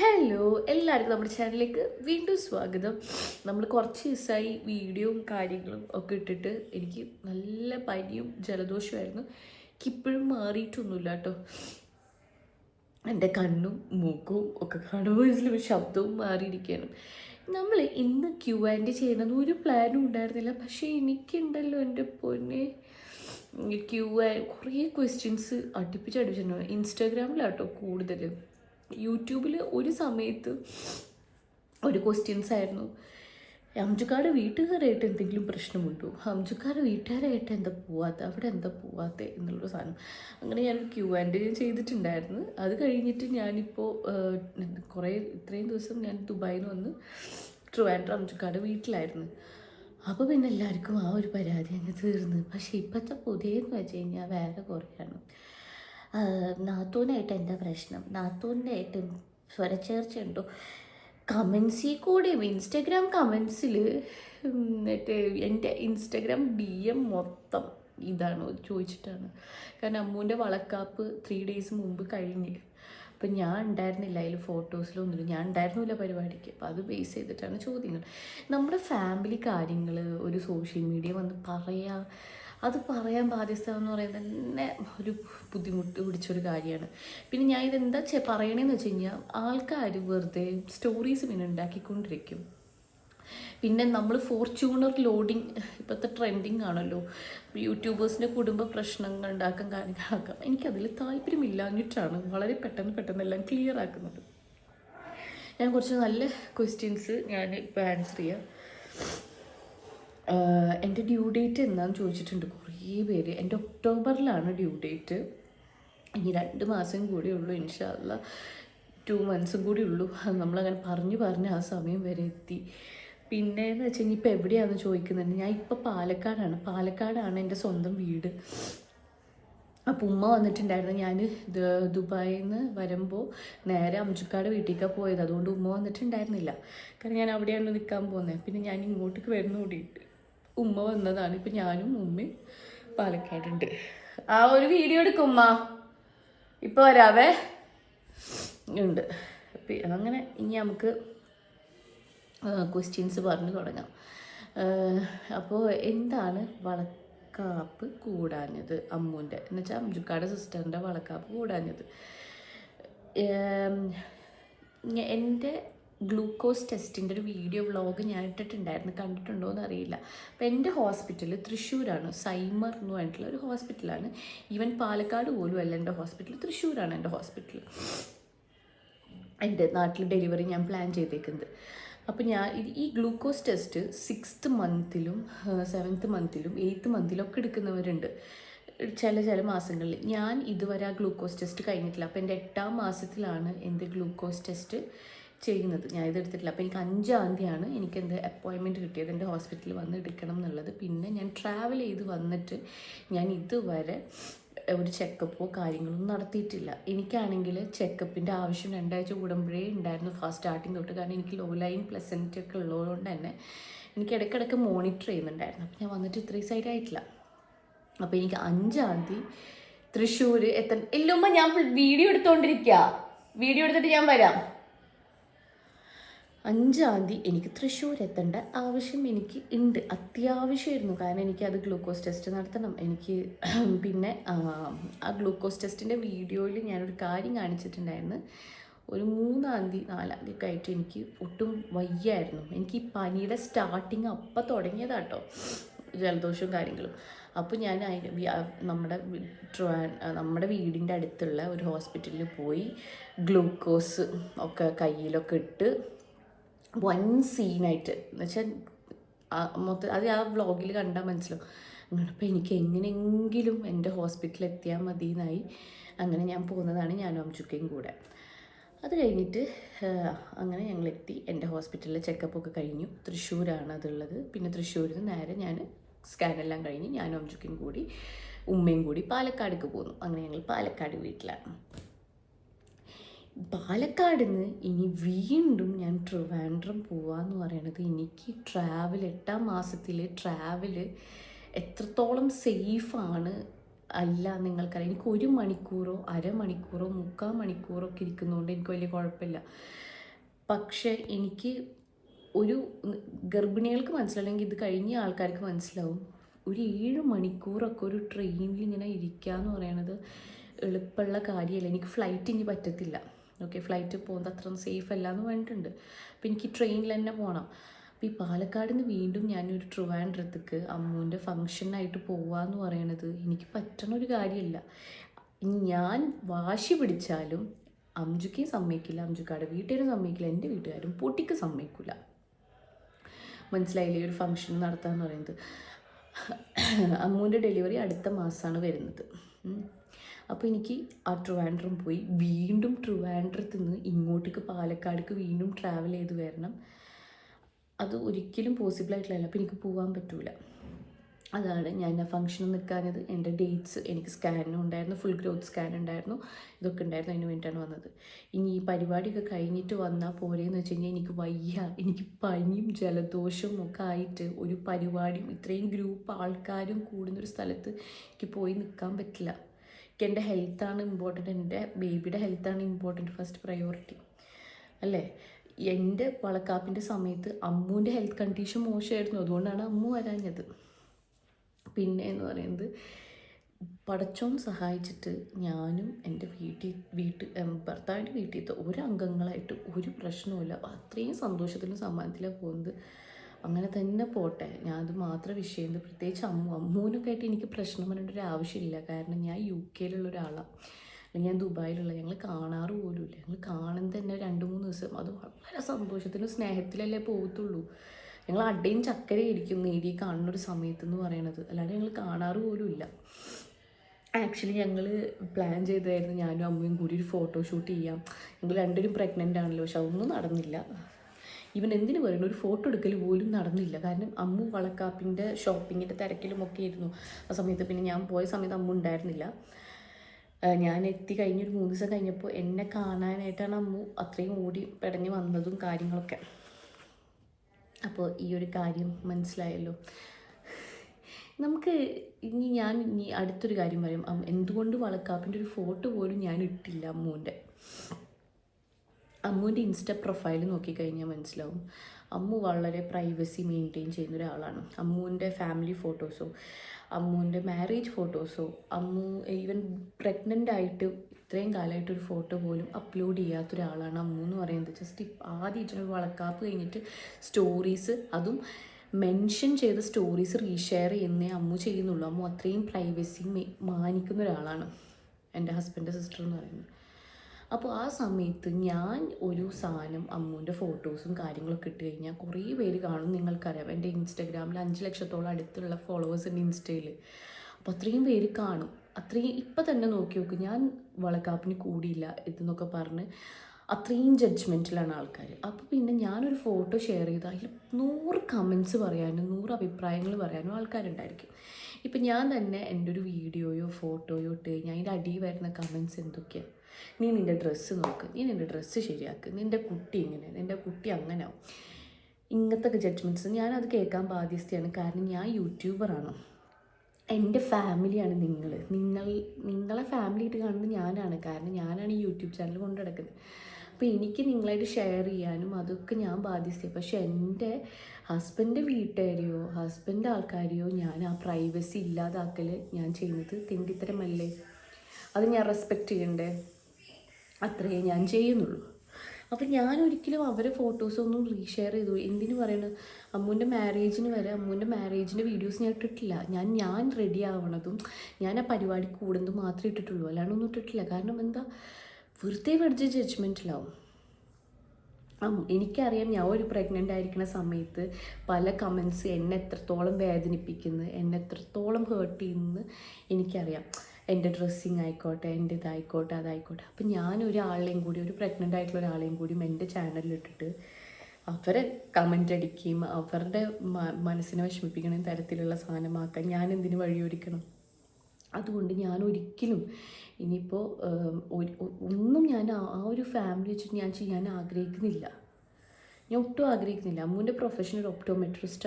Hello എല്ലാവർക്കും നമ്മുടെ ചാനലിലേക്ക് വീണ്ടും സ്വാഗതം. നമ്മൾ കുറച്ച് ദിവസമായി വീഡിയോയും കാര്യങ്ങളും ഒക്കെ ഇട്ടിട്ട് എനിക്ക് നല്ല പനിയും ജലദോഷമായിരുന്നു എനിക്കിപ്പോഴും മാറിയിട്ടൊന്നുമില്ല കേട്ടോ. എന്റെ കണ്ണും മൂക്കും ഒക്കെ കാണുമ്പോൾ ശബ്ദവും മാറിയിരിക്കുകയാണ്. നമ്മൾ ഇന്ന് ക്യൂ ആൻഡ് ചെയ്യണമെന്ന് ഒരു പ്ലാനും ഉണ്ടായിരുന്നില്ല. പക്ഷേ എനിക്കുണ്ടല്ലോ എന്റെ പൊന്നെ. ക്യൂ കുറേ ക്വസ്റ്റ്യൻസ് അടുപ്പിച്ച് അടുപ്പിച്ചിട്ടുണ്ട് ഇൻസ്റ്റാഗ്രാമിലാട്ടോ കൂടുതൽ യൂട്യൂബിൽ ഒരു സമയത്ത് ഒരു ക്വസ്റ്റ്യൻസ് ആയിരുന്നു. അംജുക്കാട് വീട്ടുകാരായിട്ട് എന്തെങ്കിലും പ്രശ്നമുണ്ടോ? അംജുക്കാട് വീട്ടുകാരായിട്ട് എന്താ പോവാത്ത? അവിടെ എന്താ പോവാത്ത? എന്നുള്ളൊരു സാധനം. അങ്ങനെ ഞാൻ ക്യൂ ആൻഡ് ചെയ്തിട്ടുണ്ടായിരുന്നു. അത് കഴിഞ്ഞിട്ട് ഞാനിപ്പോൾ കുറേ ഇത്രയും ദിവസം ഞാൻ ദുബായിൽ നിന്ന് വന്ന് ട്രിവാൻഡ്രം അംജുക്കാട് വീട്ടിലായിരുന്നു. അപ്പോൾ പിന്നെ എല്ലാവർക്കും ആ ഒരു പരാതി അങ്ങ് തീർന്നു. പക്ഷേ ഇപ്പോഴത്തെ പുതിയെന്ന് വെച്ച് കഴിഞ്ഞാൽ വേറെ കുറേയാണ് നാത്തൂനായിട്ട് എന്താ പ്രശ്നം? നാത്തൂനായിട്ട് ആയിട്ട് ഉണ്ടോ കമൻസിൽ കൂടെയും ഇൻസ്റ്റഗ്രാം കമൻസിൽ മറ്റേ എന്റെ ഇൻസ്റ്റഗ്രാം ഡി എം മൊത്തം ഇതാണ് ചോദിച്ചിട്ടാണ്. കാരണം അമ്മൂന്റെ വളക്കാപ്പ് ത്രീ ഡേയ്സ് മുമ്പ് കഴിഞ്ഞ്. അപ്പം ഞാൻ ഉണ്ടായിരുന്നില്ല അതിൽ ഫോട്ടോസിലൊന്നുമില്ല. ഞാൻ ഉണ്ടായിരുന്നില്ല പരിപാടിക്ക്. അപ്പം അത് ബേസ് ചെയ്തിട്ടാണ് ചോദ്യങ്ങൾ. നമ്മുടെ ഫാമിലി കാര്യങ്ങൾ ഒരു സോഷ്യൽ മീഡിയ വന്ന് പറയാ അത് പറയാൻ ബാധ്യസ്ഥ എന്ന് പറയുന്നത് തന്നെ ഒരു ബുദ്ധിമുട്ട് പിടിച്ചൊരു കാര്യമാണ്. പിന്നെ ഞാൻ ഇതെന്താ ചെ പറയണേന്ന് വെച്ച് കഴിഞ്ഞാൽ ആൾക്കാർ വെറുതെ സ്റ്റോറീസ് പിന്നെ ഉണ്ടാക്കിക്കൊണ്ടിരിക്കും. പിന്നെ നമ്മൾ ഫോർച്യൂണർ ലോഡിങ് ഇപ്പോഴത്തെ ട്രെൻഡിങ് ആണല്ലോ. യൂട്യൂബേഴ്സിന്റെ കുടുംബ പ്രശ്നങ്ങൾ ഉണ്ടാക്കാൻ കാര്യങ്ങളാക്കാം എനിക്കതിൽ താല്പര്യമില്ലാഞ്ഞിട്ടാണ് വളരെ പെട്ടെന്ന് പെട്ടെന്ന് എല്ലാം ക്ലിയർ ആക്കുന്നത്. ഞാൻ കുറച്ച് നല്ല ക്വസ്റ്റ്യൻസ് ഞാൻ ഇപ്പോൾ ആൻസർ ചെയ്യാം. എന്റെ ഡ്യൂ ഡേറ്റ് എന്നാന്ന് ചോദിച്ചിട്ടുണ്ട്. കുറേ പേര്. എന്റെ ഒക്ടോബറിലാണ് ഡ്യൂ ഡേറ്റ് ഇനി രണ്ട് മാസം കൂടി ഉള്ളൂ. ഇൻഷാല്ല ടു മന്ത്സും കൂടി ഉള്ളൂ. നമ്മളങ്ങനെ പറഞ്ഞു പറഞ്ഞ് ആ സമയം വരെ എത്തി. പിന്നെ എന്ന് വെച്ചാൽ ഇനി ഇപ്പോൾ എവിടെയാണെന്ന് ചോദിക്കുന്നുണ്ട്. ഞാൻ ഇപ്പോൾ പാലക്കാടാണ്. പാലക്കാടാണ് എന്റെ സ്വന്തം വീട്. അപ്പം ഉമ്മ വന്നിട്ടുണ്ടായിരുന്നു. ഞാൻ ദുബായിൽ നിന്ന് വരുമ്പോൾ നേരെ അംജുക്കാട് വീട്ടിലേക്കാണ് പോയത്. അതുകൊണ്ട് ഉമ്മ വന്നിട്ടുണ്ടായിരുന്നില്ല. കാരണം ഞാൻ അവിടെയാണ് നിൽക്കാൻ പോകുന്നത് പിന്നെ ഞാൻ ഇങ്ങോട്ടേക്ക് വരുന്നു കൂടിയിട്ട് ഉമ്മ വന്നതാണ്. ഇപ്പം ഞാനും ഉമ്മയും പാലക്കാടുണ്ട്. ആ ഒരു വീഡിയോ എടുക്കും ഉമ്മ. ഇപ്പോൾ വരാവേ. ഉണ്ട്. അങ്ങനെ ഇനി നമുക്ക് ക്വസ്റ്റ്യൻസ് പറഞ്ഞു തുടങ്ങാം. അപ്പോൾ എന്താണ് വളക്കാപ്പ് കൂടാഞ്ഞത് അമ്മൂന്റെ എന്നുവെച്ചാൽ വെച്ചാൽ സിസ്റ്ററിന്റെ വളക്കാപ്പ് കൂടാഞ്ഞത്. എന്റെ ഗ്ലൂക്കോസ് ടെസ്റ്റിന്റെ ഒരു വീഡിയോ വ്ളോഗ് ഞാൻ ഇട്ടിട്ടുണ്ടായിരുന്നു. കണ്ടിട്ടുണ്ടോ എന്ന് അറിയില്ല അപ്പോൾ എന്റെ ഹോസ്പിറ്റൽ തൃശ്ശൂരാണ്. സൈമർ എന്ന് പറഞ്ഞിട്ടുള്ള ഒരു ഹോസ്പിറ്റലാണ്. ഈവൻ പാലക്കാട് പോലും അല്ല എന്റെ ഹോസ്പിറ്റൽ തൃശ്ശൂരാണ് എന്റെ ഹോസ്പിറ്റൽ എന്റെ നാട്ടിൽ ഡെലിവറി ഞാൻ പ്ലാൻ ചെയ്തേക്കുന്നത്. അപ്പോൾ ഞാൻ ഈ ഗ്ലൂക്കോസ് ടെസ്റ്റ് സിക്സ്ത് മന്തിലും സെവൻത്ത് മന്തിലും എയ്ത്ത് മന്തിലും ഒക്കെ എടുക്കുന്നവരുണ്ട്. ചില ചില മാസങ്ങളിൽ. ഞാൻ ഇതുവരെ ആ ഗ്ലൂക്കോസ് ടെസ്റ്റ് കഴിഞ്ഞിട്ടില്ല. അപ്പോൾ എന്റെ എട്ടാം മാസത്തിലാണ് എന്റെ ഗ്ലൂക്കോസ് ടെസ്റ്റ് ചെയ്യുന്നത്. ഞാൻ ഇത് എടുത്തിട്ടില്ല. അപ്പോൾ എനിക്ക് അഞ്ചാം തീയതിയാണ് എനിക്ക് എന്റെ അപ്പോയിൻമെന്റ് കിട്ടിയത്. എന്റെ ഹോസ്പിറ്റലിൽ വന്ന് എടുക്കണം എന്നുള്ളത്. പിന്നെ ഞാൻ ട്രാവൽ ചെയ്ത് വന്നിട്ട് ഞാൻ ഇതുവരെ ഒരു ചെക്കപ്പോ കാര്യങ്ങളൊന്നും നടത്തിയിട്ടില്ല. എനിക്കാണെങ്കിൽ ചെക്കപ്പിന്റെ ആവശ്യം രണ്ടാഴ്ച കൂടുമ്പോഴേ ഉണ്ടായിരുന്നു ഫസ്റ്റ് സ്റ്റാർട്ടിങ് തൊട്ട്. കാരണം എനിക്ക് ലോ ലൈൻ പ്ലസന്റ് ഒക്കെ ഉള്ളതുകൊണ്ട് തന്നെ എനിക്ക് ഇടയ്ക്കിടയ്ക്ക് മോണിറ്റർ ചെയ്യുന്നുണ്ടായിരുന്നു. അപ്പോൾ ഞാൻ വന്നിട്ട് ഇത്രയും സൈഡ് ആയിട്ടില്ല. അപ്പോൾ എനിക്ക് അഞ്ചാം തീയതി തൃശ്ശൂർ എത്ര ഇല്ലുമ്മ ഞാൻ വീഡിയോ എടുത്തുകൊണ്ടിരിക്കുക വീഡിയോ എടുത്തിട്ട് ഞാൻ വരാം. അഞ്ചാം തീയതി എനിക്ക് തൃശ്ശൂർ എത്തേണ്ട ആവശ്യം എനിക്ക് ഉണ്ട്. അത്യാവശ്യമായിരുന്നു. കാരണം എനിക്ക് അത് ഗ്ലൂക്കോസ് ടെസ്റ്റ് നടത്തണം. എനിക്ക് പിന്നെ ആ, ഗ്ലൂക്കോസ് ടെസ്റ്റിന്റെ വീഡിയോയിൽ ഞാനൊരു കാര്യം കാണിച്ചിട്ടുണ്ടായിരുന്നു. ഒരു മൂന്നാം തീയതി നാലാം തീയതി ആയിട്ട് എനിക്ക് ഒട്ടും വയ്യായിരുന്നു. എനിക്ക് ഈ പനിയുടെ സ്റ്റാർട്ടിങ് അപ്പം തുടങ്ങിയതാട്ടോ ജലദോഷവും കാര്യങ്ങളും. അപ്പോൾ ഞാൻ നമ്മുടെ നമ്മുടെ വീടിന്റെ അടുത്തുള്ള ഒരു ഹോസ്പിറ്റലിൽ പോയി ഗ്ലൂക്കോസ് ഒക്കെ കയ്യിലൊക്കെ ഇട്ട് വൺ സീനായിട്ട് എന്ന് വെച്ചാൽ മൊത്തം അത് ആ വ്ളോഗിൽ കണ്ടാൽ മനസ്സിലാവും. നിങ്ങളിപ്പോൾ എനിക്ക് എങ്ങനെയെങ്കിലും എന്റെ ഹോസ്പിറ്റലിൽ എത്തിയാൽ മതി എന്നായി അങ്ങനെ ഞാൻ പോകുന്നതാണ് ഞാനും അമ്മച്ചുക്കയും കൂടെ. അത് കഴിഞ്ഞിട്ട് അങ്ങനെ ഞങ്ങൾ എത്തി എന്റെ ഹോസ്പിറ്റലിലെ ചെക്കപ്പൊക്കെ കഴിഞ്ഞു. തൃശ്ശൂരാണ് അതുള്ളത്. പിന്നെ തൃശ്ശൂരിൽ നിന്ന് നേരെ ഞാൻ സ്കാനെല്ലാം കഴിഞ്ഞ് ഞാനും അമ്മച്ചുക്കയും കൂടി ഉമ്മയും കൂടി പാലക്കാടേക്ക് പോന്നു. അങ്ങനെ ഞങ്ങൾ പാലക്കാട് വീട്ടിലാണ്. പാലക്കാട് നിന്ന് ഇനി വീണ്ടും ഞാൻ ട്രിവാൻഡ്രം പോവാന്ന് പറയണത് എനിക്ക് ട്രാവൽ എട്ടാം മാസത്തിൽ ട്രാവൽ എത്രത്തോളം സേഫാണ് അല്ല നിങ്ങൾക്കറിയാം. എനിക്ക് ഒരു മണിക്കൂറോ അരമണിക്കൂറോ മുക്കാൽ മണിക്കൂറോ ഒക്കെ ഇരിക്കുന്നതുകൊണ്ട് എനിക്ക് വലിയ കുഴപ്പമില്ല പക്ഷേ എനിക്ക് ഒരു ഗർഭിണികൾക്ക് മനസ്സിലാണെങ്കിൽ ഇത് കഴിഞ്ഞ ആൾക്കാർക്ക് മനസ്സിലാവും. ഒരു ഏഴ് മണിക്കൂറൊക്കെ ഒരു ട്രെയിനിൽ ഇങ്ങനെ ഇരിക്കുക എന്ന് പറയണത് എളുപ്പമുള്ള കാര്യമല്ല എനിക്ക് ഫ്ലൈറ്റ് ഇനി പറ്റത്തില്ല. ഓക്കെ ഫ്ലൈറ്റ് പോകുന്നത് അത്ര സേഫ് അല്ല എന്ന് പറഞ്ഞിട്ടുണ്ട്. അപ്പോൾ എനിക്ക് ട്രെയിനിൽ തന്നെ പോകണം അപ്പോൾ ഈ പാലക്കാട് നിന്ന് വീണ്ടും ഞാനൊരു ട്രിവാൻഡ്രത്തേക്ക് അമ്മൂന്റെ ഫങ്ഷനായിട്ട് പോവാന്ന് പറയണത് എനിക്ക് പറ്റണ ഒരു കാര്യമല്ല ഞാൻ വാശി പിടിച്ചാലും അംജുക്കയും സമ്മതിക്കില്ല അംജുക്കാടെ വീട്ടുകാരും സമ്മതിക്കില്ല എന്റെ വീട്ടുകാരും പൊട്ടിക്ക് സമ്മതിക്കില്ല മനസ്സിലായില്ലേ ഒരു ഫംഗ്ഷൻ നടത്താന്ന് പറയുന്നത്. അമ്മൂന്റെ ഡെലിവറി അടുത്ത മാസമാണ് വരുന്നത്. അപ്പോൾ എനിക്ക് ആ ട്രിവാൻഡ്രം പോയി. വീണ്ടും ട്രിവാൻഡ്രത്ത് നിന്ന് ഇങ്ങോട്ടേക്ക് പാലക്കാടേക്ക് വീണ്ടും ട്രാവൽ ചെയ്ത് വരണം. അത് ഒരിക്കലും പോസിബിൾ ആയിട്ടില്ല അപ്പോൾ എനിക്ക് പോകാൻ പറ്റൂല. അതാണ് ഞാൻ ആ ഫംഗ്ഷന് നിൽക്കാനത് എന്റെ ഡേറ്റ്സ് എനിക്ക് സ്കാനും ഉണ്ടായിരുന്നു. ഫുൾ ഗ്രോത്ത് സ്കാൻ ഉണ്ടായിരുന്നു. ഇതൊക്കെ ഉണ്ടായിരുന്നു. അതിന് വേണ്ടിയിട്ടാണ് വന്നത്. ഇനി ഈ പരിപാടിയൊക്കെ കഴിഞ്ഞിട്ട് വന്നാൽ പോരെയെന്ന് വെച്ച് കഴിഞ്ഞാൽ എനിക്ക് വയ്യ. എനിക്ക് പനിയും ജലദോഷവും ഒക്കെ ആയിട്ട് ഒരു പരിപാടിയും ഇത്രയും ഗ്രൂപ്പ് ആൾക്കാരും കൂടുന്നൊരു സ്ഥലത്ത് എനിക്ക് പോയി നിൽക്കാൻ പറ്റില്ല. എനിക്ക് എന്റെ ഹെൽത്താണ് ഇമ്പോർട്ടന്റ് എന്റെ ബേബിയുടെ ഹെൽത്താണ് ഇമ്പോർട്ടന്റ് ഫസ്റ്റ് പ്രയോറിറ്റി. അല്ലേ? എന്റെ വളക്കാപ്പിന്റെ സമയത്ത് അമ്മുവിന്റെ ഹെൽത്ത് കണ്ടീഷൻ മോശമായിരുന്നു അതുകൊണ്ടാണ് അമ്മു വരാഞ്ഞത്. പിന്നെ എന്ന് പറയുന്നത് പടച്ചോൻ സഹായിച്ചിട്ട് ഞാനും എന്റെ വീട്ടിൽ വീട്ടിൽ ഭർത്താവിന്റെ വീട്ടിലത്തെ ഒരു അംഗങ്ങളായിട്ട് ഒരു പ്രശ്നവുമില്ല. അത്രയും സന്തോഷത്തിലും സമ്മാനത്തിലാണ് പോകുന്നത്. അങ്ങനെ തന്നെ പോട്ടെ. ഞാൻ അത് മാത്രം വിഷയം പ്രത്യേകിച്ച് അമ്മു അമ്മൂനൊക്കെ ആയിട്ട് എനിക്ക് പ്രശ്നം പറഞ്ഞിട്ട് ഒരു ആവശ്യമില്ല. കാരണം ഞാൻ യു കെയിലുള്ള ഒരാളാണ് ഞാൻ ദുബായിലുള്ള ഞങ്ങൾ കാണാറ് പോലുമില്ല. ഞങ്ങൾ കാണുന്ന തന്നെ രണ്ട് മൂന്ന് ദിവസം. അത് വളരെ സന്തോഷത്തിലും സ്നേഹത്തിലല്ലേ പോകത്തുള്ളൂ ഞങ്ങൾ അടയും ചക്കരയും ഇരിക്കും നേടി കാണുന്ന ഒരു സമയത്ത് എന്ന് പറയണത്. അല്ലാതെ ഞങ്ങൾ കാണാറ് പോലുമില്ല. ആക്ച്വലി ഞങ്ങൾ പ്ലാൻ ചെയ്തായിരുന്നു ഞാനും അമ്മയും കൂടി ഒരു ഫോട്ടോഷൂട്ട് ചെയ്യാം. ഞങ്ങൾ രണ്ടുപേരും പ്രഗ്നന്റ് ആണല്ലോ. പക്ഷെ അതൊന്നും നടന്നില്ല. ഇവൻ എന്തിനു പറയുന്നു ഒരു ഫോട്ടോ എടുക്കൽ പോലും നടന്നില്ല. കാരണം അമ്മു വളക്കാപ്പിന്റെ ഷോപ്പിങ്ങിന്റെ തിരക്കിലും ഒക്കെ ആയിരുന്നു. ആ സമയത്ത് പിന്നെ ഞാൻ പോയ സമയത്ത് അമ്മ ഉണ്ടായിരുന്നില്ല. ഞാൻ എത്തി കഴിഞ്ഞ ഒരു മൂന്ന് ദിവസം കഴിഞ്ഞപ്പോൾ എന്നെ കാണാനായിട്ടാണ് അമ്മു അത്രയും ഓടി പെടഞ്ഞ് വന്നതും കാര്യങ്ങളൊക്കെ. അപ്പോൾ ഈ ഒരു കാര്യം മനസ്സിലായല്ലോ. നമുക്ക് ഇനി ഞാൻ ഇനി അടുത്തൊരു കാര്യം പറയും. എന്തുകൊണ്ട് വളക്കാപ്പിന്റെ ഒരു ഫോട്ടോ പോലും ഞാൻ ഇട്ടില്ല അമ്മുവിന്റെ അമ്മുവിന്റെ ഇൻസ്റ്റ പ്രൊഫൈൽ നോക്കിക്കഴിഞ്ഞാൽ മനസ്സിലാവും. അമ്മു വളരെ പ്രൈവസി മെയിന്റെയിൻ ചെയ്യുന്ന ഒരാളാണ്. അമ്മുവിന്റെ ഫാമിലി ഫോട്ടോസോ അമ്മുവിന്റെ മാരേജ് ഫോട്ടോസോ അമ്മു ഈവൻ പ്രഗ്നന്റ് ആയിട്ട് ഇത്രയും കാലമായിട്ട് ഒരു ഫോട്ടോ പോലും അപ്ലോഡ് ചെയ്യാത്ത ഒരാളാണ് അമ്മു എന്ന് പറയുന്നത്. ജസ്റ്റ് ആദ്യമായിട്ടൊരു വളക്കാപ്പ് കഴിഞ്ഞിട്ട് സ്റ്റോറീസ് അതും മെൻഷൻ ചെയ്ത സ്റ്റോറീസ് റീഷെയർ ചെയ്യുന്നേ അമ്മു ചെയ്യുന്നുള്ളൂ. അമ്മു അത്രയും പ്രൈവസി മാനിക്കുന്ന ഒരാളാണ് എന്റെ ഹസ്ബൻഡ് സിസ്റ്റർ എന്ന് പറയുന്നത്. അപ്പോൾ ആ സമയത്ത് ഞാൻ ഒരു സാധനം അമ്മുവിന്റെ ഫോട്ടോസും കാര്യങ്ങളൊക്കെ ഇട്ട് കഴിഞ്ഞാൽ കുറേ പേര് കാണും നിങ്ങൾക്കറിയാം. എന്റെ ഇൻസ്റ്റാഗ്രാമിൽ അഞ്ച് ലക്ഷത്തോളം അടുത്തുള്ള ഫോളോവേഴ്സ് ഉണ്ട് ഇൻസ്റ്റയിൽ അപ്പോൾ അത്രയും പേര് കാണും. അത്രയും ഇപ്പം തന്നെ നോക്കി നോക്ക് ഞാൻ വളക്കാപ്പിന് കൂടിയില്ല ഇതെന്നൊക്കെ പറഞ്ഞ് അത്രയും ജഡ്ജ്മെന്റിലാണ് ആൾക്കാർ അപ്പോൾ പിന്നെ ഞാനൊരു ഫോട്ടോ ഷെയർ ചെയ്ത് അതിൽ നൂറ് കമൻസ് പറയാനും നൂറ് അഭിപ്രായങ്ങൾ പറയാനും ആൾക്കാരുണ്ടായിരിക്കും. ഇപ്പം ഞാൻ തന്നെ എന്റെ ഒരു വീഡിയോയോ ഫോട്ടോയോ ഇട്ട് കഴിഞ്ഞാൽ അതിന്റെ അടിയിൽ വരുന്ന കമൻസ് എന്തൊക്കെയാണ് നീ നിന്റെ ഡ്രസ്സ് നോക്ക്. നീ നിന്റെ ഡ്രസ്സ് ശരിയാക്ക്. നിന്റെ കുട്ടി ഇങ്ങനെ. നിന്റെ കുട്ടി അങ്ങനെ ആവും. ഇങ്ങനത്തെ ജഡ്ജ്മെന്റ്സ് ഞാനത് കേൾക്കാൻ ബാധ്യസ്ഥയാണ്. കാരണം ഞാൻ യൂട്യൂബറാണ് എന്റെ ഫാമിലിയാണ് നിങ്ങൾ നിങ്ങൾ നിങ്ങളെ ഫാമിലി ആയിട്ട് കാണുന്നത് ഞാനാണ്. കാരണം ഞാനാണ് ഈ യൂട്യൂബ് ചാനൽ കൊണ്ടു നടക്കുന്നത്. അപ്പോൾ എനിക്ക് നിങ്ങളായിട്ട് ഷെയർ ചെയ്യാനും അതൊക്കെ ഞാൻ ബാധ്യസ്ഥ പക്ഷേ എന്റെ ഹസ്ബൻഡ് വീട്ടുകാരെയോ ഹസ്ബൻഡ് ആൾക്കാരെയോ ഞാൻ ആ പ്രൈവസി ഇല്ലാതാക്കൽ ഞാൻ ചെയ്യുന്നത് തെണ്ടിത്തരമല്ലേ? അത് ഞാൻ റെസ്പെക്റ്റ് ചെയ്യണ്ടേ? അത്രയേ ഞാൻ ചെയ്യുന്നുള്ളൂ. അപ്പം ഞാൻ ഒരിക്കലും അവരെ ഫോട്ടോസൊന്നും റീഷെയർ ചെയ്തു. എന്തിനു പറയണത് അമ്മൂന്റെ മാരേജിന് വരെ അമ്മൂന്റെ മാരേജിന്റെ വീഡിയോസ് ഞാൻ ഇട്ടിട്ടില്ല. ഞാൻ ഞാൻ റെഡി ആവണതും ഞാൻ ആ പരിപാടി കൂടുന്നതും മാത്രമേ ഇട്ടിട്ടുള്ളൂ. അല്ലാണ്ടൊന്നും ഇട്ടിട്ടില്ല. കാരണം എന്താ? വെറുതെ പഠിച്ച ജഡ്ജ്മെന്റിലാവും എനിക്കറിയാം ഞാൻ ഒരു പ്രഗ്നന്റ് ആയിരിക്കുന്ന സമയത്ത് പല കമൻസ് എന്നെ എത്രത്തോളം വേദനിപ്പിക്കുന്നു എന്നെ എത്രത്തോളം ഹേർട്ട് ചെയ്യുന്നു എനിക്കറിയാം. എന്റെ ഡ്രസ്സിങ് ആയിക്കോട്ടെ എന്റെ ഇതായിക്കോട്ടെ അതായിക്കോട്ടെ. അപ്പം ഞാൻ ഒരാളെയും കൂടി ഒരു പ്രഗ്നന്റ് ആയിട്ടുള്ള ഒരാളെയും കൂടി എന്റെ ചാനലിലിട്ടിട്ട് അവരെ കമന്റ് അടിക്കുകയും അവരുടെ മനസ്സിനെ വിഷമിപ്പിക്കുന്ന തരത്തിലുള്ള സാധനമാക്കാൻ ഞാൻ എന്തിനു വഴിയൊരുക്കണം? അതുകൊണ്ട് ഞാൻ ഒരിക്കലും ഇനിയിപ്പോൾ ഒന്നും ഞാൻ ആ ഒരു ഫാമിലി വെച്ചിട്ട് ഞാൻ ചെയ്യാൻ ആഗ്രഹിക്കുന്നില്ല. ഞാൻ ഒട്ടും ആഗ്രഹിക്കുന്നില്ല. അമ്മുവിന്റെ പ്രൊഫഷണൽ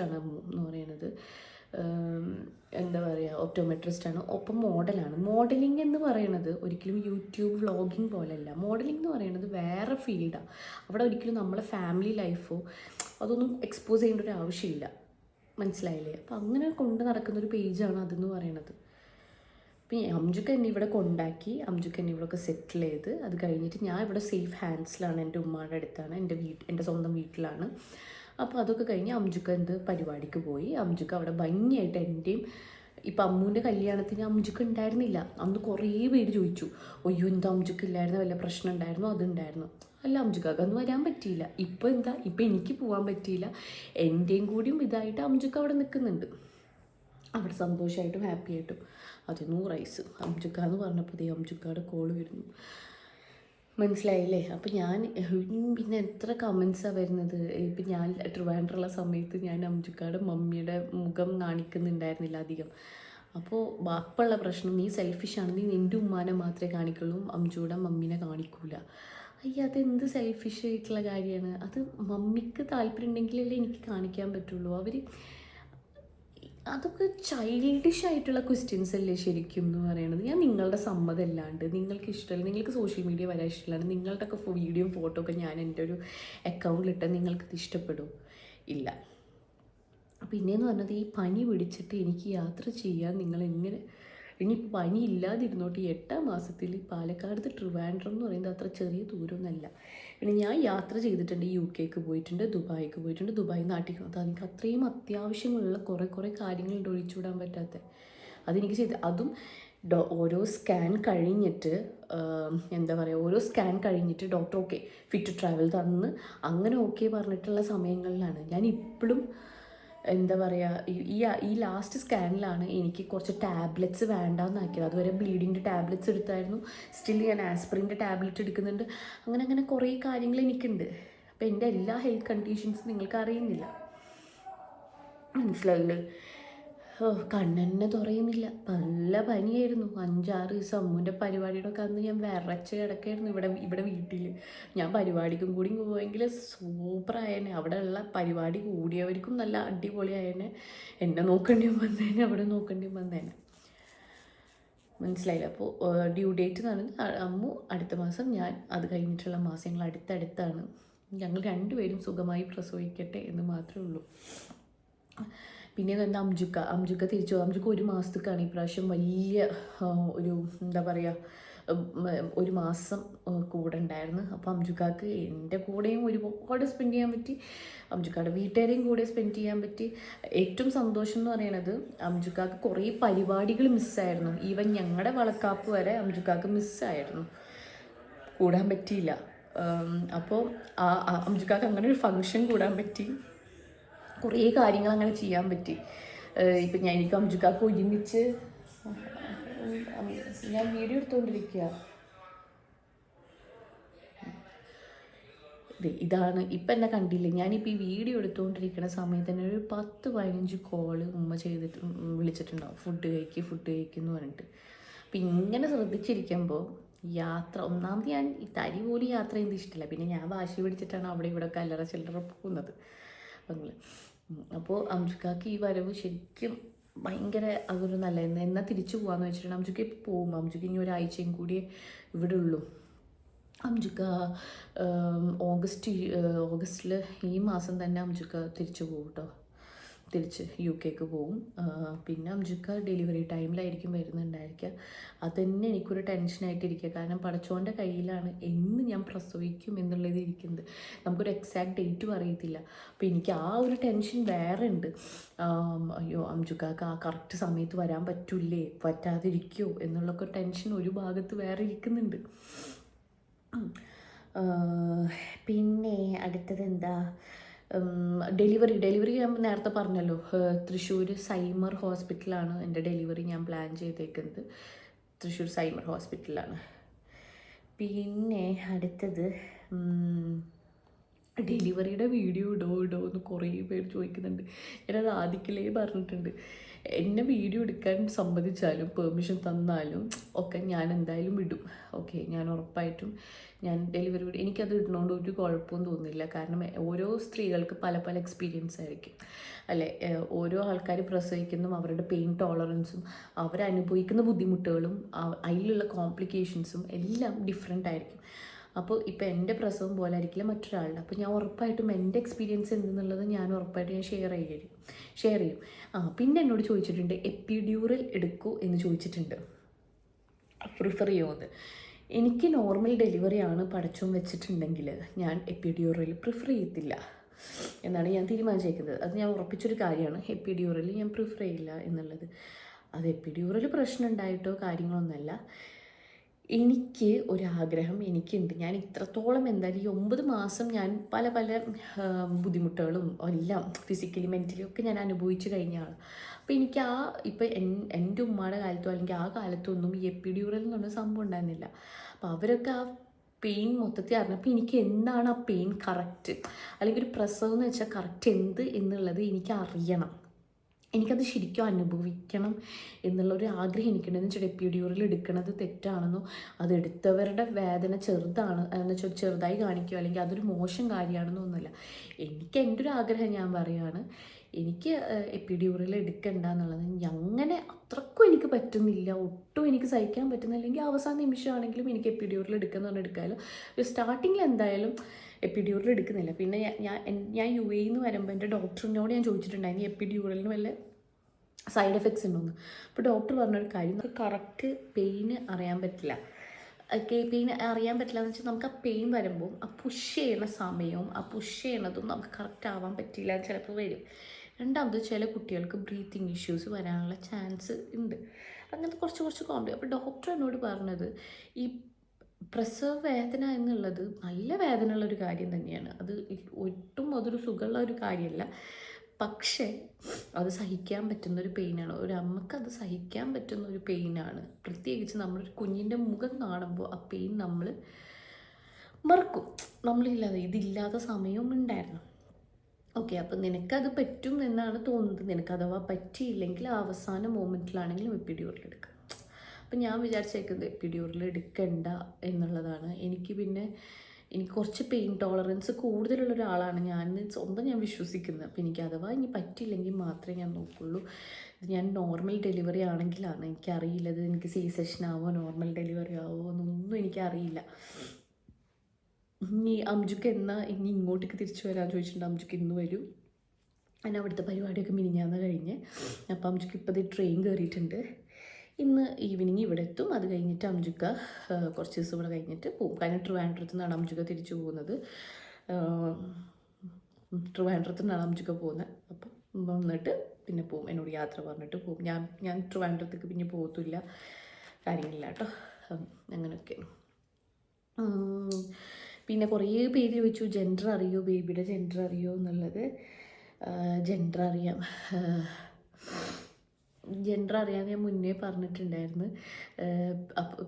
ആണ് അമ്മു എന്ന് പറയുന്നത് എന്താ പറയുക ഓപ്റ്റോമെട്രിസ്റ്റാണ് ഒപ്പം മോഡലാണ് മോഡലിംഗ് എന്ന് പറയുന്നത് ഒരിക്കലും യൂട്യൂബ് വ്ളോഗിങ് പോലെയല്ല മോഡലിംഗ് എന്ന് പറയുന്നത് വേറെ ഫീൽഡാണ് അവിടെ ഒരിക്കലും നമ്മളെ ഫാമിലി ലൈഫോ അതൊന്നും എക്സ്പോസ് ചെയ്യേണ്ട ഒരു ആവശ്യമില്ല. മനസ്സിലായില്ലേ? അപ്പോൾ അങ്ങനെ കൊണ്ട് നടക്കുന്ന ഒരു പേജാണ് അതെന്ന് പറയുന്നത് പിന്നെ അംജുക്ക് എന്നെ ഇവിടെ കൊണ്ടാക്കി അംജുക്ക് എന്നെ ഇവിടെയൊക്കെ സെറ്റിൽ ചെയ്ത് അത് കഴിഞ്ഞിട്ട് ഞാൻ ഇവിടെ സേഫ് ഹാൻഡ്സിലാണ് എന്റെ ഉമ്മയുടെ അടുത്താണ് എന്റെ വീട്ട് എന്റെ സ്വന്തം വീട്ടിലാണ്. അപ്പോൾ അതൊക്കെ കഴിഞ്ഞ് അംജുക്ക് എന്ത് പരിപാടിക്ക് പോയി. അംജുക്ക് അവിടെ ഭംഗിയായിട്ട് എന്റെയും ഇപ്പം അമ്മൂന്റെ കല്യാണത്തിന് അംജുക്ക് ഉണ്ടായിരുന്നില്ല. അന്ന് കുറേ പേര് ചോദിച്ചു ഒയ്യോ എന്താ അംജുക്ക് ഇല്ലായിരുന്നു? വല്ല പ്രശ്നം ഉണ്ടായിരുന്നു? അതുണ്ടായിരുന്നു? അല്ല അംജുക്ക അന്ന് വരാൻ പറ്റിയില്ല. ഇപ്പോൾ എന്താ? ഇപ്പം എനിക്ക് പോകാൻ പറ്റിയില്ല. എന്റെയും കൂടിയും ഇതായിട്ട് അംജുക്ക് അവിടെ നിൽക്കുന്നുണ്ട്. അവിടെ സന്തോഷമായിട്ടും ഹാപ്പി ആയിട്ടും അത് നൂറൈസ് അംജുക്ക പറഞ്ഞപ്പോൾ ദേ അംജുക്കയുടെ കോൾ വരുന്നു. മനസ്സിലായില്ലേ? അപ്പം ഞാൻ പിന്നെ എത്ര കമൻസാണ് വരുന്നത്? ഇപ്പം ഞാൻ ട്രിവാൻഡ്രുള്ള സമയത്ത് ഞാൻ അംജുക്കാട് മമ്മിയുടെ മുഖം കാണിക്കുന്നുണ്ടായിരുന്നില്ല അധികം. അപ്പോൾ ബാപ്പുള്ള പ്രശ്നം നീ സെൽഫിഷ് ആണ്. നീ നിന്റെ ഉമ്മാനെ മാത്രമേ കാണിക്കുള്ളൂ. അംജുയുടെ മമ്മീനെ കാണിക്കൂല. അയ്യ അതെന്ത് സെൽഫിഷ് ആയിട്ടുള്ള കാര്യമാണ്? അത് മമ്മിക്ക് താല്പര്യം ഉണ്ടെങ്കിലല്ലേ എനിക്ക് കാണിക്കാൻ പറ്റുള്ളൂ. അവർ അതൊക്കെ ചൈൽഡിഷ് ആയിട്ടുള്ള ക്വസ്റ്റ്യൻസ് അല്ലേ ശരിക്കും എന്ന് പറയുന്നത് ഞാൻ നിങ്ങളുടെ സമ്മതം അല്ലാണ്ട് നിങ്ങൾക്ക് ഇഷ്ടമല്ല നിങ്ങൾക്ക് സോഷ്യൽ മീഡിയ വരാൻ ഇഷ്ടമല്ലാണ്ട് നിങ്ങളുടെ ഒക്കെ വീഡിയോയും ഫോട്ടോ ഒക്കെ ഞാൻ എന്റെ ഒരു അക്കൗണ്ടിലിട്ട് നിങ്ങൾക്കത് ഇഷ്ടപ്പെടും ഇല്ല. പിന്നെയെന്ന് പറഞ്ഞത് ഈ പനി പിടിച്ചിട്ട് എനിക്ക് യാത്ര ചെയ്യാൻ നിങ്ങൾ എങ്ങനെ ഇനി പനി ഇല്ലാതിരുന്നോട്ട് ഈ എട്ടാം മാസത്തിൽ പാലക്കാട് ട്രിവാൻഡ്രം എന്ന് പറയുന്നത് അത്ര ചെറിയ ദൂരമൊന്നുമല്ല. പിന്നെ ഞാൻ യാത്ര ചെയ്തിട്ടുണ്ട് യു കെക്ക് പോയിട്ടുണ്ട് ദുബായിക്ക് പോയിട്ടുണ്ട്. ദുബായ് നാട്ടിൽ അത് എനിക്ക് അത്രയും അത്യാവശ്യമുള്ള കുറേ കുറേ കാര്യങ്ങളുണ്ട് ഒഴിച്ചുവിടാൻ പറ്റാത്ത. അതെനിക്ക് ചെയ്ത് അതും ഡോ ഓരോ സ്കാൻ കഴിഞ്ഞിട്ട് എന്താ പറയുക ഓരോ സ്കാൻ കഴിഞ്ഞിട്ട് ഡോക്ടർ ഓക്കെ ഫിറ്റ് ട്രാവൽ തന്ന് അങ്ങനെ ഓക്കെ പറഞ്ഞിട്ടുള്ള സമയങ്ങളിലാണ്. ഞാൻ ഇപ്പോഴും എന്താ പറയുക ഈ- ഈ ലാസ്റ്റ് സ്കാനിലാണ് എനിക്ക് കുറച്ച് ടാബ്ലറ്റ്സ് വേണ്ടാന്നാക്കിയത്. അതുവരെ ബ്ലീഡിങ്ങിന്റെ ടാബ്ലറ്റ്സ് എടുത്തായിരുന്നു. സ്റ്റിൽ ഞാൻ ആസ്പ്രിന്റെ ടാബ്ലറ്റ് എടുക്കുന്നുണ്ട്. അങ്ങനെ അങ്ങനെ കുറേ കാര്യങ്ങൾ എനിക്കുണ്ട്. അപ്പോൾ എന്റെ എല്ലാ ഹെൽത്ത് കണ്ടീഷൻസും നിങ്ങൾക്ക് അറിയുന്നില്ല മനസ്സിലായില്ലേ? കണ്ണെന്നെ തുറയുന്നില്ല. നല്ല പനിയായിരുന്നു. അഞ്ചാറ് ദിവസം അമ്മൂന്റെ പരിപാടിയുടെ അന്ന് ഞാൻ വിറച്ച് കിടക്കായിരുന്നു ഇവിടെ ഇവിടെ വീട്ടിൽ ഞാൻ പരിപാടിക്കും കൂടി പോയെങ്കിൽ സൂപ്പറായേനെ അവിടെ ഉള്ള പരിപാടി കൂടിയവർക്കും നല്ല അടിപൊളിയായേനെ. എന്നെ നോക്കേണ്ടിയും വന്നേനെ അവിടെ നോക്കേണ്ടിയും വന്നേനെ. മനസ്സിലായില്ല? അപ്പോൾ ഡ്യൂ ഡേറ്റ് എന്ന് പറയുന്നത് അമ്മു അടുത്ത മാസം ഞാൻ അത് കഴിഞ്ഞിട്ടുള്ള മാസങ്ങൾ അടുത്തടുത്താണ്. ഞങ്ങൾ രണ്ടുപേരും സുഖമായി പ്രസവിക്കട്ടെ എന്ന് മാത്രമേ ഉള്ളൂ. പിന്നെ എന്താ അംജുക്ക? അംജുക്ക തിരിച്ചു അംജുക്ക ഒരു മാസത്തേക്കാണ് ഈ പ്രാവശ്യം വലിയ ഒരു എന്താ പറയുക ഒരു മാസം കൂടെ ഉണ്ടായിരുന്നു. അപ്പോൾ അംജുക്കാക്ക് എന്റെ കൂടെയും ഒരുപാട് സ്പെൻഡ് ചെയ്യാൻ പറ്റി. അംജുക്കാടെ വീട്ടുകാരെയും കൂടെ സ്പെൻഡ് ചെയ്യാൻ പറ്റി. ഏറ്റവും സന്തോഷം എന്ന് പറയുന്നത് അംജുക്കാക്ക് കുറേ പരിപാടികൾ മിസ്സായിരുന്നു ഈവൻ ഞങ്ങളുടെ വളക്കാപ്പ് വരെ അംജുക്കാക്ക് മിസ്സായിരുന്നു കൂടാൻ പറ്റിയില്ല. അപ്പോൾ ആ അംജുക്കാക്ക് അങ്ങനെ ഒരു ഫങ്ഷൻ കൂടാൻ പറ്റി. കുറേ കാര്യങ്ങൾ അങ്ങനെ ചെയ്യാൻ പറ്റി. ഇപ്പം ഞാൻ എനിക്ക് അംജുക്കാക്ക് ഒരുമിച്ച് ഞാൻ വീഡിയോ എടുത്തുകൊണ്ടിരിക്കുക ഇതാണ് ഇപ്പം എന്നെ കണ്ടില്ലേ? ഞാനിപ്പോൾ ഈ വീഡിയോ എടുത്തുകൊണ്ടിരിക്കുന്ന സമയത്ത് തന്നെ ഒരു പത്ത് പതിനഞ്ച് കോൾ ഉമ്മ ചെയ്തിട്ട് വിളിച്ചിട്ടുണ്ടാവും. ഫുഡ് കഴിക്കുക ഫുഡ് കഴിക്കുന്നു പറഞ്ഞിട്ട്. അപ്പം ഇങ്ങനെ ശ്രദ്ധിച്ചിരിക്കുമ്പോൾ യാത്ര ഒന്നാമത് ഞാൻ ഈ തരി പോലും യാത്ര ചെയ്യുന്നത് ഇഷ്ടമില്ല പിന്നെ ഞാൻ വാശി പിടിച്ചിട്ടാണ് അവിടെ ഇവിടെ കല്ലറ ചില്ലറ പോകുന്നത്. അങ്ങനെ അപ്പോൾ അംജുക്കാക്ക് ഈ വരവ് ശരിക്കും ഭയങ്കര അതൊരു നല്ല എന്നാൽ തിരിച്ചു പോകാമെന്ന് വെച്ചിട്ടുണ്ടെങ്കിൽ അംജുക്ക് ഇപ്പോൾ പോകും അംജുക്ക് ഇനി ഒരാഴ്ചയും കൂടി ഇവിടെ ഉള്ളൂ. അംജുക്ക ഓഗസ്റ്റ് ഓഗസ്റ്റിൽ ഈ മാസം തന്നെ അംജുക്ക തിരിച്ചു പോകും കേട്ടോ തിരിച്ച് യു കെക്ക് ആ, പിന്നെ അംജുക്ക ഡെലിവറി ടൈമിലായിരിക്കും വരുന്നുണ്ടായിരിക്കുക. അതന്നെ എനിക്കൊരു ടെൻഷനായിട്ടിരിക്കുക കാരണം പടച്ചോന്റെ കയ്യിലാണ് എന്ന് ഞാൻ പ്രസവിക്കും എന്നുള്ളത് ഇരിക്കുന്നത്. നമുക്കൊരു എക്സാക്ട് ഡേറ്റും അറിയത്തില്ല. അപ്പോൾ എനിക്ക് ആ ഒരു ടെൻഷൻ വേറെ ഉണ്ട്. അയ്യോ അംജുക്കാക്ക് ആ കറക്റ്റ് സമയത്ത് വരാൻ പറ്റില്ലേ? പറ്റാതിരിക്കുമോ എന്നുള്ളൊക്കെ ടെൻഷൻ ഒരു ഭാഗത്ത് വേറെ ഇരിക്കുന്നുണ്ട്. പിന്നെ അടുത്തത് എന്താ? ഡെലിവറി ഡെലിവറി ഞാൻ നേരത്തെ പറഞ്ഞല്ലോ. തൃശ്ശൂർ സൈമർ ഹോസ്പിറ്റലാണ് എന്റെ ഡെലിവറി ഞാൻ പ്ലാൻ ചെയ്തേക്കുന്നത്. തൃശ്ശൂർ സൈമർ ഹോസ്പിറ്റലാണ്. പിന്നെ അടുത്തത് ഡെലിവറിയുടെ വീഡിയോ ഇടോ ഇടോ എന്ന് കുറേ പേര് ചോദിക്കുന്നുണ്ട്. ഞാനത് ആദിക്കലേ പറഞ്ഞിട്ടുണ്ട്. എന്നെ വീഡിയോ എടുക്കാൻ സമ്മതിച്ചാലും പെർമിഷൻ തന്നാലും ഒക്കെ ഞാൻ എന്തായാലും വിടും. ഓക്കെ ഞാൻ ഉറപ്പായിട്ടും ഞാൻ ഡെലിവറി വിടും. എനിക്കത് ഇടുന്നതുകൊണ്ട് ഒരു കുഴപ്പമൊന്നും തോന്നുന്നില്ല. കാരണം ഓരോ സ്ത്രീകൾക്ക് പല പല എക്സ്പീരിയൻസ് ആയിരിക്കും. അല്ലെ? ഓരോ ആൾക്കാർ പ്രസവിക്കുന്നതും അവരുടെ പെയിൻ ടോളറൻസും അവരനുഭവിക്കുന്ന ബുദ്ധിമുട്ടുകളും അതിലുള്ള കോംപ്ലിക്കേഷൻസും എല്ലാം ഡിഫറെന്റ് ആയിരിക്കും. അപ്പോൾ ഇപ്പോൾ എന്റെ പ്രസവം പോലെ ആയിരിക്കില്ല മറ്റൊരാളുടെ. അപ്പോൾ ഞാൻ ഉറപ്പായിട്ടും എന്റെ എക്സ്പീരിയൻസ് എന്തെന്നുള്ളത് ഞാൻ ഉറപ്പായിട്ട് ഞാൻ ഷെയർ ചെയ്യും. ഷെയർ ചെയ്യും. ആ പിന്നെ എന്നോട് ചോദിച്ചിട്ടുണ്ട് എപ്പിഡ്യൂറൽ എടുക്കൂ എന്ന് ചോദിച്ചിട്ടുണ്ട്. പ്രിഫർ ചെയ്യുമെന്ന് എനിക്ക് നോർമൽ ഡെലിവറി ആണ് പടച്ചോൻ വെച്ചിട്ടുണ്ടെങ്കിൽ ഞാൻ എപ്പിഡ്യൂറൽ പ്രിഫർ ചെയ്യത്തില്ല എന്നാണ് ഞാൻ തീരുമാനിച്ചേക്കുന്നത്. അത് ഞാൻ ഉറപ്പിച്ചൊരു കാര്യമാണ്. എപ്പിഡ്യൂറൽ ഞാൻ പ്രിഫർ ചെയ്യില്ല എന്നുള്ളത്. അത് എപ്പിഡ്യൂറൽ പ്രശ്നം ഉണ്ടായിട്ടോ കാര്യങ്ങളൊന്നുമല്ല. എനിക്ക് ഒരാഗ്രഹം എനിക്കുണ്ട്. ഞാൻ ഇത്രത്തോളം എന്തായാലും ഈ ഒമ്പത് മാസം ഞാൻ പല പല ബുദ്ധിമുട്ടുകളും എല്ലാം ഫിസിക്കലി മെന്റലി ഒക്കെ ഞാൻ അനുഭവിച്ചു കഴിഞ്ഞാണ് അപ്പോൾ എനിക്ക് ആ ഇപ്പം എൻ എന്റെ ഉമ്മയുടെ കാലത്തോ അല്ലെങ്കിൽ ആ കാലത്തൊന്നും ഈ എപ്പിഡ്യൂറൽ എന്ന് സംഭവം ഉണ്ടായിരുന്നില്ല. അപ്പോൾ അവരൊക്കെ ആ പെയിൻ മൊത്തത്തിൽ അറിഞ്ഞപ്പോൾ എനിക്ക് എന്താണ് ആ പെയിൻ കറക്റ്റ് അല്ലെങ്കിൽ ഒരു പ്രസവം എന്ന് വെച്ചാൽ കറക്റ്റ് എന്ത് എന്നുള്ളത് എനിക്ക് അറിയണം. എനിക്കത് ശരിക്കും അനുഭവിക്കണം എന്നുള്ളൊരു ആഗ്രഹം എനിക്കുണ്ടെന്ന് വെച്ചാൽ എപ്പിഡ്യൂറിൽ എടുക്കുന്നത് തെറ്റാണെന്നോ അത് എടുത്തവരുടെ വേദന ചെറുതാണ് എന്ന് വെച്ചാൽ ചെറുതായി കാണിക്കുക അല്ലെങ്കിൽ അതൊരു മോശം കാര്യമാണെന്നോ ഒന്നുമല്ല. എനിക്ക് എന്റെ ഒരു ആഗ്രഹം ഞാൻ പറയുകയാണ് എനിക്ക് എപ്പിഡ്യൂറിൽ എടുക്കണ്ട എന്നുള്ളത് അങ്ങനെ അത്രക്കും എനിക്ക് പറ്റുന്നില്ല. ഒട്ടും എനിക്ക് സഹിക്കാൻ പറ്റുന്നില്ലെങ്കിൽ അവസാന നിമിഷമാണെങ്കിലും എനിക്ക് എപ്പിഡ്യൂറിൽ എടുക്കുന്ന പറഞ്ഞാൽ എടുക്കാമല്ലോ സ്റ്റാർട്ടിങ്ങിൽ എന്തായാലും എപ്പിഡ്യൂറിൽ എടുക്കുന്നില്ല. പിന്നെ ഞാൻ ഞാൻ യു എയിൽ നിന്ന് വരുമ്പോൾ എന്റെ ഡോക്ടറിനോട് ഞാൻ ചോദിച്ചിട്ടുണ്ടായിരുന്നു എപ്പിഡ്യൂറലിന് വല്ല സൈഡ് എഫക്ട്സ് ഉണ്ടോന്ന്? അപ്പോൾ ഡോക്ടർ പറഞ്ഞൊരു കാര്യം നമുക്ക് കറക്റ്റ് പെയിന് അറിയാൻ പറ്റില്ല. പെയിൻ അറിയാൻ പറ്റില്ല എന്ന് വെച്ചാൽ നമുക്ക് ആ പെയിൻ വരുമ്പോൾ ആ പുഷ് ചെയ്യുന്ന സമയവും ആ പുഷ് ചെയ്യണതും നമുക്ക് കറക്റ്റ് ആവാൻ പറ്റില്ല ചിലപ്പോൾ വരും. രണ്ടാമത് ചില കുട്ടികൾക്ക് ബ്രീത്തിങ് ഇഷ്യൂസ് വരാനുള്ള ചാൻസ് ഉണ്ട്. അങ്ങനത്തെ കുറച്ച് കുറച്ച് കോമ്പി അപ്പോൾ ഡോക്ടർ എന്നോട് പറഞ്ഞത് ഈ പ്രസവ വേദന എന്നുള്ളത് നല്ല വേദന ഉള്ളൊരു കാര്യം തന്നെയാണ്. അത് ഒട്ടും അതൊരു സുഖമുള്ള ഒരു കാര്യമല്ല. പക്ഷേ അത് സഹിക്കാൻ പറ്റുന്ന ഒരു പെയിനാണ് ഒരു അമ്മയ്ക്ക് അത് സഹിക്കാൻ പറ്റുന്ന ഒരു പെയിനാണ് പ്രത്യേകിച്ച് നമ്മളൊരു കുഞ്ഞിന്റെ മുഖം കാണുമ്പോൾ ആ പെയിൻ നമ്മൾ മറക്കും. നമ്മളില്ലാതെ ഇതില്ലാത്ത സമയവും ഉണ്ടായിരുന്നു. ഓക്കെ അപ്പം നിനക്കത് പറ്റും എന്നാണ് തോന്നുന്നത്. നിനക്ക് അഥവാ പറ്റിയില്ലെങ്കിൽ അവസാന മൊമെന്റിലാണെങ്കിലും എപ്പിഡ്യൂറിൽ എടുക്കുക അപ്പം ഞാൻ വിചാരിച്ചേക്കുന്നത് എപ്പിഡ്യൂറിൽ എടുക്കണ്ട എന്നുള്ളതാണ്. എനിക്ക് പിന്നെ എനിക്ക് കുറച്ച് പെയിൻ ടോളറൻസ് കൂടുതലുള്ള ഒരാളാണ് ഞാൻ സ്വന്തം ഞാൻ വിശ്വസിക്കുന്നത്. അപ്പം എനിക്ക് അഥവാ ഇനി പറ്റിയില്ലെങ്കിൽ മാത്രമേ ഞാൻ നോക്കുള്ളൂ. ഇത് ഞാൻ നോർമൽ ഡെലിവറി ആണെങ്കിലാണ്. എനിക്കറിയില്ല ഇത് എനിക്ക് സി സെഷൻ ആവോ നോർമൽ ഡെലിവറി ആവോ എന്നൊന്നും എനിക്കറിയില്ല. ഇനി അംജുക്ക് എന്നാ ഇനി ഇങ്ങോട്ടേക്ക് തിരിച്ചു വരാൻ ചോദിച്ചിട്ടുണ്ട്. അംജുക്ക് ഇന്ന് വരും. അതിന് അവിടുത്തെ പരിപാടിയൊക്കെ മിനിഞ്ഞാന്ന് കഴിഞ്ഞ്. അപ്പം അംജുക്ക് ഇപ്പോൾ ട്രെയിൻ കയറിയിട്ടുണ്ട് ഇന്ന് ഈവനിങ് ഇവിടെ എത്തും. അത് കഴിഞ്ഞിട്ട് അംജുക്ക കുറച്ച് ദിവസം ഇവിടെ കഴിഞ്ഞിട്ട് പോകും കാരണം ട്രിവാൻഡ്രത്തു നിന്നാണ് അംജുക്ക തിരിച്ചു പോകുന്നത്. ട്രിവാൻഡ്രത്തു നിന്നാണ് അംജുക്ക പോകുന്നത്. അപ്പം വന്നിട്ട് പിന്നെ പോകും എന്നോട് യാത്ര പറഞ്ഞിട്ട് പോകും ഞാൻ ഞാൻ ട്രിവാൻഡ്രത്തേക്ക് പിന്നെ പോകത്തില്ല കാര്യങ്ങളില്ല കേട്ടോ. അങ്ങനെയൊക്കെ. പിന്നെ കുറേ പേര് ചോദിച്ചു ജെൻഡർ അറിയോ? ബേബിയുടെ ജെൻഡർ അറിയോ? എന്നുള്ളത്. ജെൻഡർ അറിയാം. ജെൻഡർ അറിയാൻ ഞാൻ മുന്നേ പറഞ്ഞിട്ടുണ്ടായിരുന്നു.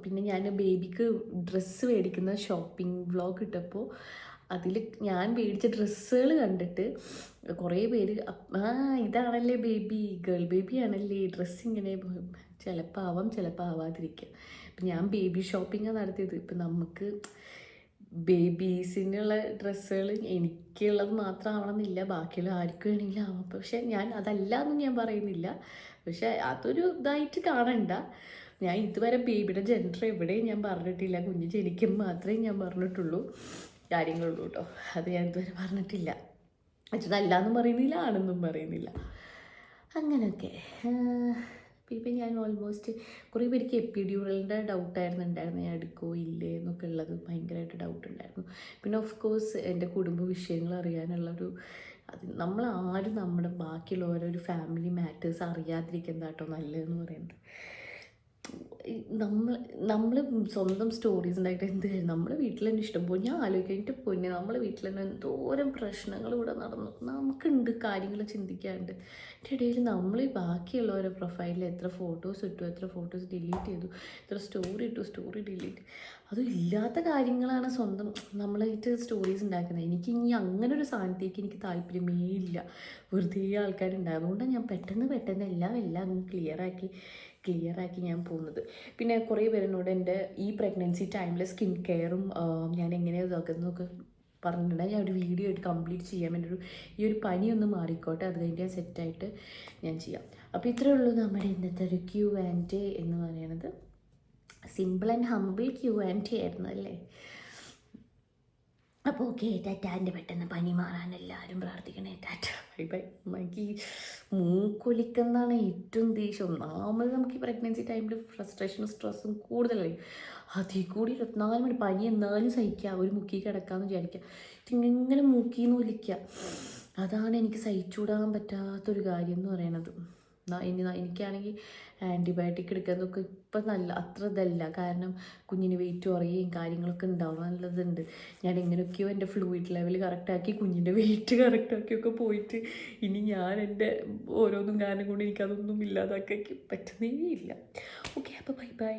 പിന്നെ ഞാൻ ബേബിക്ക് ഡ്രസ്സ് മേടിക്കുന്ന ഷോപ്പിംഗ് വ്ളോഗ് ഇട്ടപ്പോൾ അതിൽ ഞാൻ മേടിച്ച ഡ്രസ്സുകൾ കണ്ടിട്ട് കുറേ പേര് ആ ഇതാണല്ലേ ബേബി ഗേൾ ബേബി ആണല്ലേ? ഡ്രസ്സ് ഇങ്ങനെ ചിലപ്പോൾ ആവാം ചിലപ്പോൾ ആവാതിരിക്കാം ഞാൻ ബേബി ഷോപ്പിംഗാണ് നടത്തിയത്. ഇപ്പം നമുക്ക് ബേബീസിനുള്ള ഡ്രസ്സുകൾ എനിക്കുള്ളത് മാത്രം ആവണമെന്നില്ല ബാക്കിയുള്ള ആർക്കും വേണമെങ്കിലും ആവാം പക്ഷെ ഞാൻ അതല്ല എന്നും ഞാൻ പറയുന്നില്ല. പക്ഷെ അതൊരു ഇതായിട്ട് കാണണ്ട. ഞാൻ ഇതുവരെ ബേബിയുടെ ജെൻഡർ എവിടെയും ഞാൻ പറഞ്ഞിട്ടില്ല. കുഞ്ഞ് ജനിക്കും മാത്രമേ ഞാൻ പറഞ്ഞിട്ടുള്ളൂ കാര്യങ്ങളുള്ളൂ കേട്ടോ. അത് ഞാൻ ഇതുവരെ പറഞ്ഞിട്ടില്ല. അച്ഛനല്ല എന്നും പറയുന്നില്ല ആണെന്നും പറയുന്നില്ല. അങ്ങനെയൊക്കെ. ഇപ്പം ഞാൻ ഓൾമോസ്റ്റ് കുറേ പേർക്ക് എപ്പിഡ്യൂറലിന്റെ ഡൗട്ടായിരുന്നു ഉണ്ടായിരുന്നു? ഞാൻ എടുക്കോ ഇല്ലേ? എന്നൊക്കെ ഉള്ളത് ഭയങ്കരമായിട്ട് ഡൗട്ട് ഉണ്ടായിരുന്നു. പിന്നെ ഓഫ് കോഴ്സ് എന്റെ കുടുംബ വിഷയങ്ങൾ അറിയാനുള്ളൊരു അത് നമ്മൾ ആരും നമ്മുടെ ബാക്കിയുള്ള ഓരോ ഫാമിലി മാറ്റേഴ്സ് അറിയാതിരിക്കുന്ന കേട്ടോ നല്ലതെന്ന് പറയുന്നത്. നമ്മൾ നമ്മൾ സ്വന്തം സ്റ്റോറീസ് ഉണ്ടായിട്ട് എന്ത് കാര്യം നമ്മുടെ വീട്ടിൽ തന്നെ ഇഷ്ടംപോലെ ഞാൻ ആലോചിക്കാനായിട്ട് പോയി. നമ്മളെ വീട്ടിൽ തന്നെ എന്തോരം പ്രശ്നങ്ങൾ ഇവിടെ നടന്നു. നമുക്കുണ്ട് കാര്യങ്ങൾ ചിന്തിക്കാണ്ട്. എന്റെ ഇടയിൽ നമ്മൾ ഈ ബാക്കിയുള്ളവരെ പ്രൊഫൈലിൽ എത്ര ഫോട്ടോസ് ഇട്ടു എത്ര ഫോട്ടോസ് ഡിലീറ്റ് ചെയ്തു എത്ര സ്റ്റോറി ഇട്ടു സ്റ്റോറി ഡിലീറ്റ് അതും ഇല്ലാത്ത കാര്യങ്ങളാണ് സ്വന്തം നമ്മളായിട്ട് സ്റ്റോറീസ് ഉണ്ടാക്കുന്നത്. എനിക്ക് ഇനി അങ്ങനെ ഒരു സാധനത്തേക്ക് എനിക്ക് താല്പര്യമേ ഇല്ല. വെറുതെ ആൾക്കാരുണ്ടായതുകൊണ്ടാണ് ഞാൻ പെട്ടെന്ന് പെട്ടെന്ന് എല്ലാം എല്ലാം ക്ലിയർ ആക്കി ഞാൻ പോകുന്നത്. പിന്നെ കുറേ പേരെന്നോട് എന്റെ ഈ പ്രഗ്നൻസി ടൈമിൽ സ്കിൻ കെയറും ഞാൻ എങ്ങനെ ഇതാക്കുന്നതൊക്കെ പറഞ്ഞിട്ടുണ്ടെങ്കിൽ ഞാൻ ഒരു വീഡിയോ ആയിട്ട് കംപ്ലീറ്റ് ചെയ്യാൻ വേണ്ടി ഒരു ഈ ഒരു പനി ഒന്ന് മാറിക്കോട്ടെ അത് കഴിഞ്ഞ് ഞാൻ സെറ്റായിട്ട് ഞാൻ ചെയ്യാം. അപ്പോൾ ഇത്രയേ ഉള്ളൂ നമ്മുടെ ഇന്നത്തെ ഒരു ക്യൂ ആൻഡ് എന്ന് പറയുന്നത്. Simple and humble Q and ആയിരുന്നു അല്ലേ? അപ്പോൾ ഓക്കെ ടാറ്റ എന്റെ പെട്ടെന്ന് പനി മാറാൻ എല്ലാവരും പ്രാർത്ഥിക്കണേ ടാറ്റ. ബൈ ബൈ നമുക്ക് ഈ മൂക്കൊലിക്കുന്നതാണ് ഏറ്റവും ദേഷ്യം. ഒന്നാമത് നമുക്ക് ഈ പ്രഗ്നൻസി ടൈമിൽ ഫ്രസ്ട്രേഷനും സ്ട്രെസ്സും കൂടുതലല്ലേ അതിൽ കൂടി ഇരുപത്തിനാല് മണി പനി എന്നാലും സഹിക്കുക ഒരു മുക്കി കിടക്കാമെന്ന് വിചാരിക്കുക ഇങ്ങനെ മൂക്കിന്ന് ഒലിക്കുക അതാണ് എനിക്ക് സഹിച്ചുകൂടാൻ പറ്റാത്തൊരു കാര്യം എന്ന് പറയണത് എനിക്കാണെങ്കിൽ ആന്റിബയോട്ടിക് എടുക്കുന്നതൊക്കെ ഇപ്പം നല്ല അത്ര ഇതല്ല. കാരണം കുഞ്ഞിന് വെയിറ്റ് കുറയുകയും കാര്യങ്ങളൊക്കെ ഉണ്ടാവും. നല്ലതുണ്ട്. ഞാൻ എങ്ങനെയൊക്കെയോ എന്റെ ഫ്ലൂയിഡ് ലെവൽ കറക്റ്റാക്കി കുഞ്ഞിന്റെ വെയിറ്റ് കറക്റ്റാക്കിയൊക്കെ പോയിട്ട് ഇനി ഞാൻ എന്റെ ഓരോന്നും കാരണം കൊണ്ട് എനിക്കതൊന്നും ഇല്ലാതാക്കി പറ്റുന്നേ ഇല്ല. ഓക്കെ അപ്പോൾ ബൈ ബൈ